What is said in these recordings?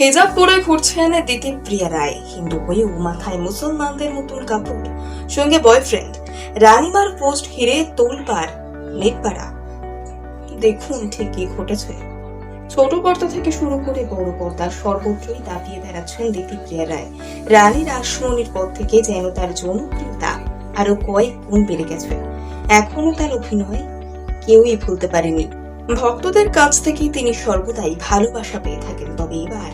হেজাব পরে ঘুরছেন দিতি প্রিয়া রায়। হিন্দু হয়েও মাথায় মুসলমানদের মতন কাপড়। সঙ্গে বয়ফ্রেন্ড রানিমার পোস্ট ঘিরে তোলপাড়, নেটপাড়া। দেখুন ঠিক কি ঘটেছে। ছোট পর্দা থেকে শুরু করে বড় পর্দা সর্বত্রই দাপিয়ে বেড়াচ্ছেন দিতি প্রিয়া রায়। রানীর আশ্রমণির পর থেকে যেন তার জনপ্রিয়তা আরও কয়েক গুণ বেড়ে গেছে। এখনও তার অভিনয় কেউই ভুলতে পারেনি। ভক্তদের কাছ থেকে তিনি সর্বদাই ভালোবাসা পেয়ে থাকেন। তবে এবার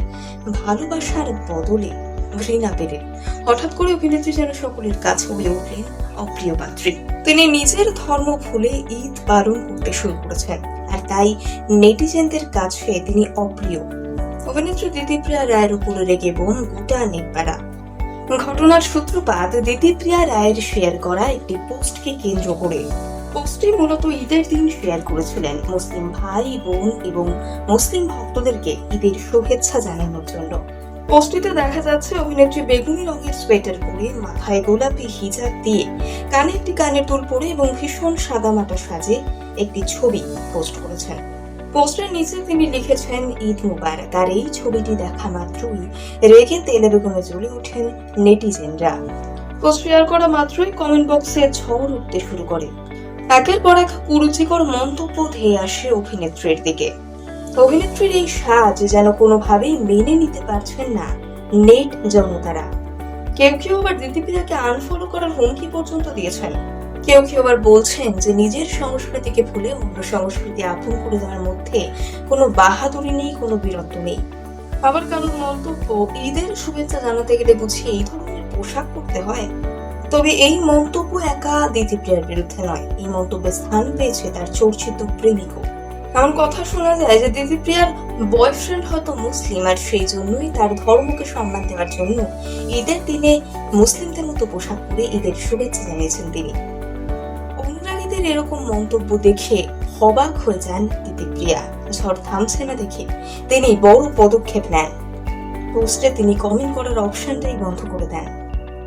ভালোবাসার বদলে ঘৃণা পেলেন। হঠাৎ করে অভিনেত্রী যেন সকলের কাছে হয়ে উঠলেন, অপ্রিয় পাত্রী, তিনি নিজের ধর্ম ভুলে ঈদ পালন করতে শুরু করেছেন, আর তাই নেটিজেনদের কাছে তিনি অপ্রিয়। অভিনেত্রী দিদিপ্রিয়া রায়ের উপরে রেগে বোন গোটা নেপাড়া ঘটনার সূত্রপাত দিদিপ্রিয়া রায়ের শেয়ার করা একটি পোস্টকে কেন্দ্র করে পোস্টটি মূলত ঈদের দিন শেয়ার করেছিলেন মুসলিম ভাই, বোন এবং মুসলিম ভক্তদেরকে ঈদের শুভেচ্ছা জানানোর জন্য। পোস্টটিতে দেখা যাচ্ছে অভিনেত্রী বেগুনি রঙের সোয়েটার পরে মাথায় গোলাপি হিজাব দিয়ে কানে একটি কানের দুল পরে এবং ভীষণ সাদামাটা সাজে একটি ছবি পোস্ট করেছেন। পোস্টের নিচে তিনি লিখেছেন, ঈদ মুবারক। আর এই ছবিটি দেখা মাত্রই রেগে তেলে বেগুনে জ্বলে ওঠেন নেটিজেনরা। পোস্ট শেয়ার করা মাত্রই কমেন্ট বক্সে ঝড় উঠতে শুরু করে। একের পর এক কুরুচিকর মন্তব্য ধেয়ে আসে অভিনেত্রীর দিকে। অভিনেত্রীর এই সাজ যেন কোনোভাবেই মেনে নিতে পারছেন না নেট জনতারা। কেউ কেউ আবার দিদিপিদাকে আনফলো করার হুমকি পর্যন্ত দিয়েছেন। কেউ কেউ আবার বলছেন যে নিজের সংস্কৃতিকে ভুলে অন্য সংস্কৃতি আপন করে দেওয়ার মধ্যে কোনো বাহাদুরি নেই, কোনো বীরত্ব নেই। আবার কারোর মন্তব্য, ঈদের শুভেচ্ছা জানাতে গেলে বুঝি এই ধরনের পোশাক পরতে হয়? তবে এই মন্তব্য একা দিদিপ্রিয়ার বিরুদ্ধে নয়। এই মন্তব্যে স্থান পেয়েছে তার চর্চিত প্রেমিকও। এমন কথা শোনা যায় যে দিদিপ্রিয়ার বয়ফ্রেন্ড হয়তো মুসলিম, আর সেই জন্যই তার ধর্মকে সম্মান দেওয়ার জন্য ঈদের দিনে মুসলিমদের মতো পোশাক পরে ঈদের শুভেচ্ছা জানিয়েছেন তিনি। অনুরাগীদের এরকম মন্তব্য দেখে হবাক হয়ে যান দিদিপ্রিয়া ঝড় থামছে না দেখে তিনি বড় পদক্ষেপ নেন। পোস্টে তিনি কমেন্ট করার অপশনটাই বন্ধ করে দেন।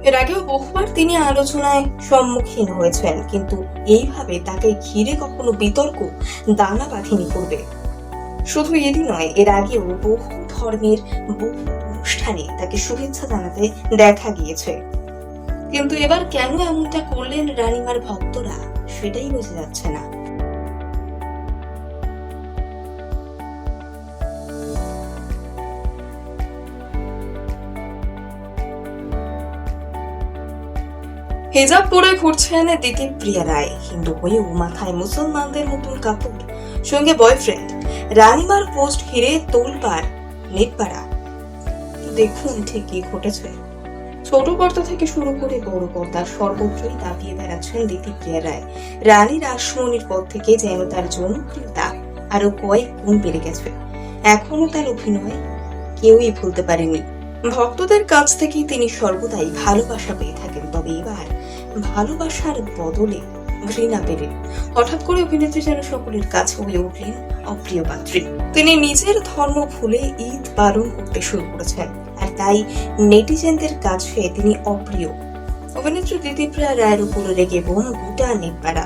এর আগেও বহুবার তিনি আলোচনায় সম্মুখীন হয়েছেন, কিন্তু এইভাবে তাকে ঘিরে কখনো বিতর্ক, দানা বাঁধেনি পূর্বে। শুধু এরই নয়, এর আগেও বহু ধর্মের বহু অনুষ্ঠানে তাকে শুভেচ্ছা জানাতে দেখা গিয়েছে। কিন্তু এবার কেন এমনটা করলেন রানিমার ভক্তরা, সেটাই বোঝা যাচ্ছে না। হেজাব পরে ঘুরছেন দিতি প্রিয়া রায়। হিন্দু হয়েও মাথায় মুসলমানদের মতন কাপড়। সঙ্গে বয়ফ্রেন্ড রানিমার পোস্ট ঘিরে তোলপাড়, নেটপাড়া। দেখুন ঠিক কি ঘটেছে। ছোট পর্দা থেকে শুরু করে বড় পর্দা সর্বত্রই দাপিয়ে বেড়াচ্ছেন দিতি প্রিয়া রায়। রানীর আশ্রমণির পর থেকে যেন তার জনপ্রিয়তা আরও কয়েক গুণ বেড়ে গেছে। এখনও তার অভিনয় কেউই ভুলতে পারেনি। ভক্তদের কাছ থেকেই তিনি সর্বদাই ভালোবাসা পেয়ে থাকেন। তবে এবার ভালোবাসার বদলে ঘৃণা পেলেন। হঠাৎ করে অভিনেত্রী যেন সকলের কাছে হয়ে উঠলেন অপ্রিয় পাত্রী। তিনি নিজের ধর্ম ভুলে ঈদ পালন করতে শুরু করেছেন আর তাই নেটিজেনদের কাছে তিনি অপ্রিয়। অভিনেত্রী দিদিপ্রিয়া রায়ের উপরে রেগে বোন গোটা নেপাড়া